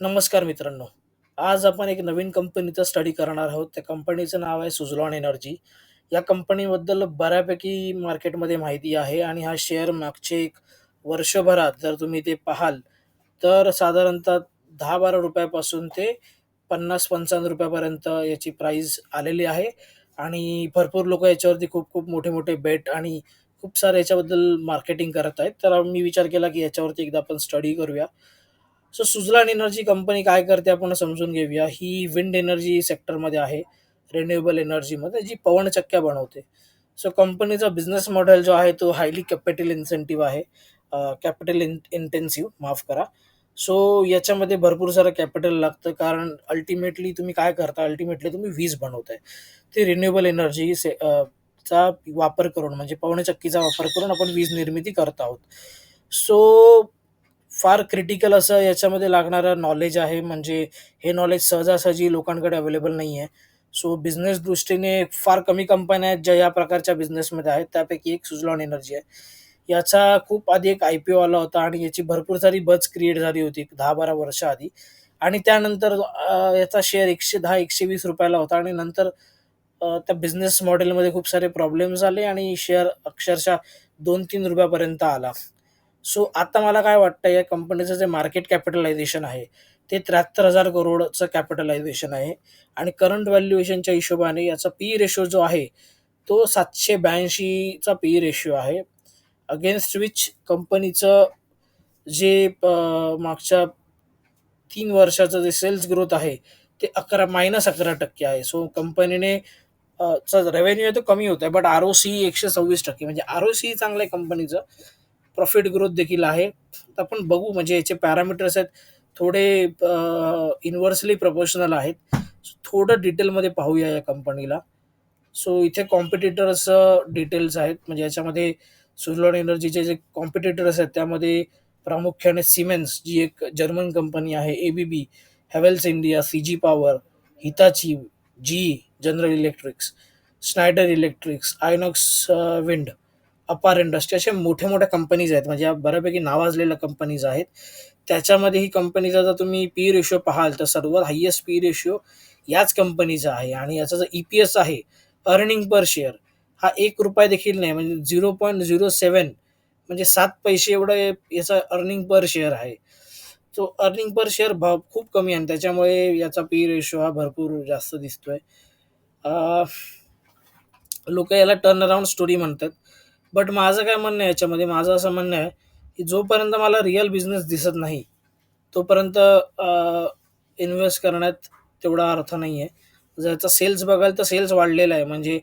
नमस्कार मित्रांनो. आज आपण एक नवीन कंपनीचा स्टडी करणार आहोत. त्या कंपनीचं नाव आहे सुझलॉन एनर्जी. या कंपनीबद्दल बऱ्यापैकी मार्केटमध्ये माहिती आहे आणि हा शेअर मागचे एक वर्षभरात जर तुम्ही ते पाहाल, तर साधारणतः दहा बारा रुपयापासून ते पन्नास पंचावन्न रुपयापर्यंत याची प्राईज आलेली आहे आणि भरपूर लोकं याच्यावरती खूप-खूप मोठे-मोठे बेट आणि खूप सारे याच्याबद्दल मार्केटिंग करत आहेत. तर मी विचार केला, की याच्यावरती एकदा आपण स्टडी करूया. सो सुजलान एनर्जी कंपनी काय करते आपण समजून घेऊया. ही विंड एनर्जी सेक्टरमध्ये आहे. रिन्युएबल एनर्जीमध्ये जी पवनचक्क्या बनवते. सो कंपनीचा बिझनेस मॉडेल जो आहे तो हायली कॅपिटल इन्सेंटिव्ह आहे. कॅपिटल इन इंटेन्सिव्ह माफ करा. सो याच्यामध्ये भरपूर सारं कॅपिटल लागतं कारण अल्टिमेटली तुम्ही काय करता? अल्टिमेटली तुम्ही वीज बनवताय. ती रिन्युएबल एनर्जी से चा वापर करून म्हणजे पवनचक्कीचा वापर करून आपण वीज निर्मिती करत आहोत. सो फार क्रिटिकल असं याच्यामध्ये लागणारं नॉलेज आहे. म्हणजे हे नॉलेज सहजासहजी लोकांकडे अवेलेबल नाही आहे. सो बिझनेस दृष्टीने फार कमी कंपन्या आहेत ज्या या प्रकारच्या बिझनेसमध्ये आहेत. त्यापैकी एक सुजलॉन एनर्जी आहे. याचा खूप आधी एक आय-पी-ओ आला होता आणि याची भरपूर सारी बज क्रिएट झाली होती दहा बारा वर्ष आधी आणि त्यानंतर याचा शेअर एकशे दहा एकशे वीस रुपयाला होता आणि नंतर त्या बिझनेस मॉडेलमध्ये खूप सारे प्रॉब्लेम्स आले आणि शेअर अक्षरशः दोन तीन रुपयापर्यंत आला. सो आता मला काय वाटतं या कंपनीचं जे मार्केट कॅपिटलायझेशन आहे, ते 73,000 करोडचं कॅपिटलायझेशन आहे आणि करंट व्हॅल्युएशनच्या हिशोबाने याचा पी रेशो जो आहे, तो सातशे ब्याऐंशीचा पी रेशो आहे. अगेन्स्ट विच कंपनीचं जे मागच्या तीन वर्षाचं जे सेल्स ग्रोथ आहे, ते 11 -11% आहे. सो कंपनीने रेव्हेन्यू आहे तो कमी होत आहे बट आर-ओ-सी 126% म्हणजे आर-ओ-सी चांगलं आहे कंपनीचं. प्रॉफिट ग्रोथ देखील आहे. तर आपण बघू म्हणजे याचे पॅरामीटर्स आहेत थोडे इन्व्हर्सली प्रपोर्शनल आहेत. सो थोडं डिटेलमध्ये पाहूया या कंपनीला. सो इथे कॉम्पिटिटर्स डिटेल्स आहेत. म्हणजे याच्यामध्ये सुझलॉन एनर्जीचे जे कॉम्पिटिटर्स आहेत त्यामध्ये प्रामुख्याने सिमेन्स जी एक जर्मन कंपनी आहे, A B B Havells India, C G power, Hitachi, G general electrics, Schneider electrics, Inox wind, Apar industry अशा मोठ्या-मोठ्या कंपनीज आहेत. म्हणजे या बऱ्यापैकी नावाजलेल्या कंपनीज आहेत. त्याच्यामध्ये ही कंपनीचा जर तुम्ही पी रेशिओ पाहाल तर सर्वात हायेस्ट पी रेशिओ याच कंपनीचा आहे आणि याचा जो ई-पी-एस आहे, अर्निंग पर शेअर हा एक रुपया देखील नाही म्हणजे 0.07 म्हणजे सात पैसे एवढं याचा अर्निंग पर शेअर आहे. तो अर्निंग पर शेअर भाव खूप कमी आहे आणि त्याच्यामुळे याचा पी रेशो हा भरपूर जास्त दिसतोय. लोक लोकं याला टर्न अराउंड स्टोरी म्हणतात. बट माझं काय म्हणणं आहे याच्यामध्ये, माझं असं म्हणणं आहे, की जोपर्यंत मला रिअल बिझनेस दिसत नाही, तोपर्यंत इन्व्हेस्ट करण्यात तेवढा अर्थ नाही जर याचा सेल्स बघाल तर सेल्स वाढलेला आहे. म्हणजे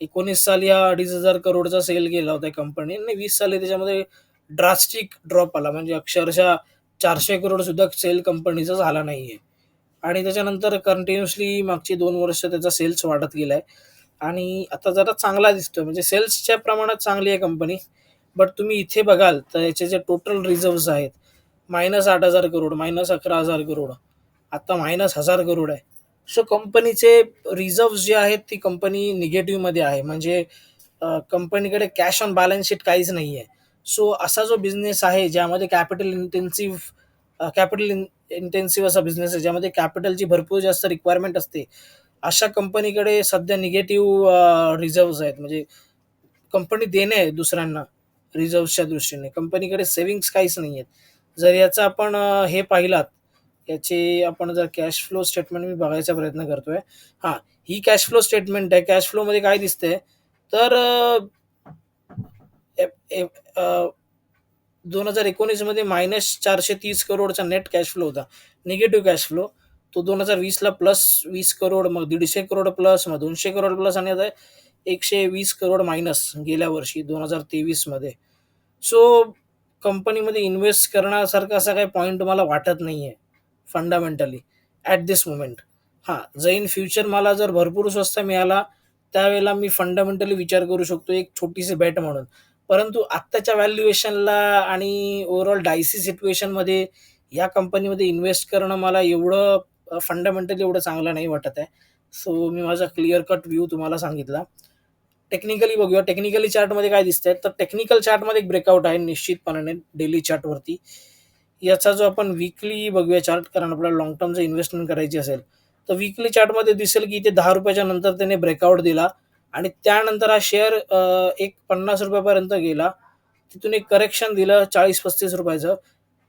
19 साली हा 2,500 करोडचा सेल गेला होता कंपनीने आणि वीस साली त्याच्यामध्ये ड्रास्टिक ड्रॉप आला. म्हणजे अक्षरशः चारशे करोडसुद्धा सेल कंपनीचा झाला नाही आहे आणि त्याच्यानंतर कंटिन्युअसली मागची दोन वर्ष त्याचा सेल्स वाढत गेला आहे आणि आता जरा चांगला दिसतोय. म्हणजे सेल्सच्या प्रमाणात चांगली आहे कंपनी. बट तुम्ही इथे बघाल तर याचे जे टोटल रिझर्व्स आहेत, -8,000 करोड, -11,000 करोड, आता -1,000 करोड आहे. सो कंपनीचे रिझर्व्हज जे आहेत ती कंपनी निगेटिव्हमध्ये आहे. म्हणजे कंपनीकडे कॅश ऑन बॅलन्स शीट काहीच आहे सो असा जो बिझनेस आहे ज्यामध्ये कॅपिटल इंटेन्सिव्ह कॅपिटल इंटेन्सिव्ह असा बिझनेस आहे ज्यामध्ये कॅपिटलची भरपूर जास्त रिक्वायरमेंट असते. अशा कंपनीकडे सध्या निगेटिव्ह रिझर्व्ह आहेत. म्हणजे कंपनी देणे आहे दुसऱ्यांना रिझर्व्हच्या दृष्टीने. कंपनीकडे सेव्हिंग्स काहीच नाही आहेत जर याचा आपण हे पाहिलात, याचे आपण जर कॅश फ्लो स्टेटमेंट मी बघायचा प्रयत्न करतोय. हां, ही कॅश फ्लो स्टेटमेंट आहे. कॅश फ्लोमध्ये काय दिसतंय तर दोन हजार एकोणीसमध्ये मायनस चारशे तीस करोडचा नेट कॅश फ्लो होता. Negative cash flow. तो दोन हजार वीसला प्लस वीस करोड, मग दीडशे करोड प्लस, मग दोनशे करोड प्लस आणि आता 120 करोड मायनस गेल्या वर्षी 2023 मध्ये. सो कंपनीमध्ये इन्व्हेस्ट करण्यासारखा असा काही पॉईंट मला वाटत नाही आहे फंडामेंटली ॲट दिस मोमेंट. हां, जर इन फ्युचर मला जर भरपूर स्वस्त मिळाला, त्यावेळेला मी फंडामेंटली विचार करू शकतो एक छोटीशी बेट म्हणून. परंतु आत्ताच्या व्हॅल्युएशनला आणि ओव्हरऑल डायसी सिच्युएशनमध्ये या कंपनीमध्ये इन्व्हेस्ट करणं मला एवढं फंडामेंटली एवढं चांगलं नाही वाटत आहे. सो मी माझा क्लिअर कट व्ह्यू तुम्हाला सांगितला. टेक्निकली बघूया. टेक्निकली चार्टमध्ये काय दिसतंय, तर टेक्निकल चार्टमध्ये एक ब्रेकआउट आहे निश्चितपणाने डेली चार्टवरती. याचा जो आपण वीकली बघूया चार्ट कारण आपल्याला लॉंग टर्म जर इन्व्हेस्टमेंट करायची असेल, तर वीकली चार्टमध्ये दिसेल की इथे ₹10 नंतर त्याने ब्रेकआउट दिला आणि त्यानंतर हा शेअर एक पन्नास रुपयापर्यंत गेला. तिथून एक करेक्शन दिलं चाळीस पस्तीस रुपयाचं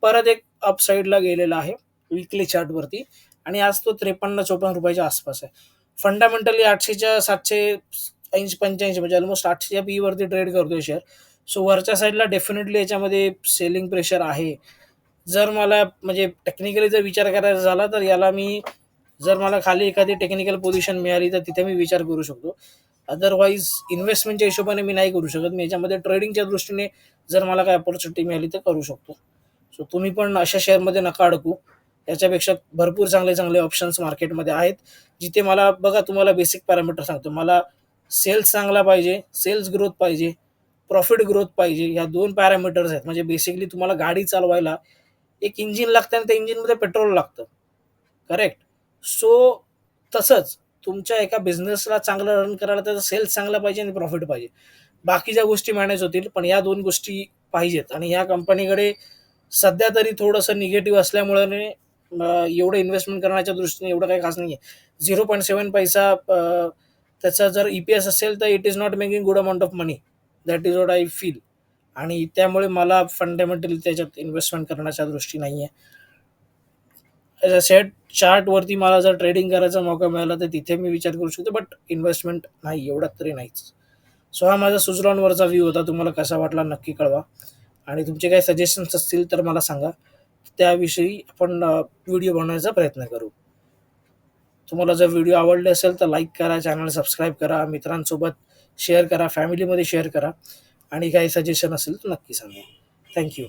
परत एक अपसाईडला गेलेलं गेलेला आहे विकली चार्टवरती आणि आज तो त्रेपन्न चोपन्न रुपयाच्या आसपास आहे. फंडामेंटली 800च्या 780-85 म्हणजे ऑलमोस्ट 800च्या पीईवरती ट्रेड करतोय शेअर. सो वरच्या साईडला डेफिनेटली याच्यामध्ये सेलिंग प्रेशर आहे. जर मला म्हणजे टेक्निकली जर विचार करायचा झाला, तर याला मी जर मला खाली एखादी टेक्निकल पोझिशन मिळाली, तर तिथे मी विचार करू शकतो. अदरवाईज इन्व्हेस्टमेंटच्या हिशोबाने मी नाही करू शकत. मी याच्यामध्ये ट्रेडिंगच्या दृष्टीने जर मला काही अपॉर्च्युनिटी मिळाली, तर करू शकतो. सो तुम्ही पण अशा शेअरमध्ये नका अडकू. याच्यापेक्षा भरपूर चांगले-चांगले ऑप्शन्स मार्केटमध्ये आहेत. जिथे मला बघा तुम्हाला बेसिक पॅरामीटर सांगतो. मला सेल्स चांगला पाहिजे, सेल्स ग्रोथ पाहिजे, प्रॉफिट ग्रोथ पाहिजे. ह्या दोन पॅरामीटर्स आहेत. म्हणजे बेसिकली तुम्हाला गाडी चालवायला एक इंजिन लागतं आणि त्या इंजिनमध्ये पेट्रोल लागतं. करेक्ट? सो तसंच तुमच्या एका बिझनेसला चांगलं रन करायला त्याचा सेल्स चांगला पाहिजे आणि प्रॉफिट पाहिजे. बाकीच्या गोष्टी मॅनेज होतील, पण या दोन गोष्टी पाहिजेत आणि ह्या कंपनीकडे सध्या तरी थोडंसं निगेटिव्ह असल्यामुळे एवढं इन्व्हेस्टमेंट करण्याच्या दृष्टीने एवढं काही खास नाहीये. 0.7 पैसा त्याचा जर ई पी एस असेल, तर it is not making good amount of money. That is what I feel आणि त्यामुळे मला फंडामेंटली त्याच्यात इन्व्हेस्टमेंट करण्याच्या दृष्टी नाहीये. आहे सेट चार्टवरती मला जर ट्रेडिंग करायचा मौका मिळाला, तर तिथे मी विचार करू शकतो. बट इन्व्हेस्टमेंट नाही, एवढा तरी नाहीच. सो हा माझा सुझलॉनवरचा व्ह्यू होता. तुम्हाला कसा वाटला नक्की कळवा आणि तुमचे काही सजेशन्स असतील, तर मला सांगा. त्याविषयी आपण व्हिडिओ बनवण्याचा प्रयत्न करू. तुम्हाला जर व्हिडिओ आवडले असेल, तर लाईक करा, चॅनल सबस्क्राईब करा, मित्रांसोबत शेअर करा, फॅमिलीमध्ये शेअर करा आणि काही सजेशन असेल, तर नक्की सांगा. थँक्यू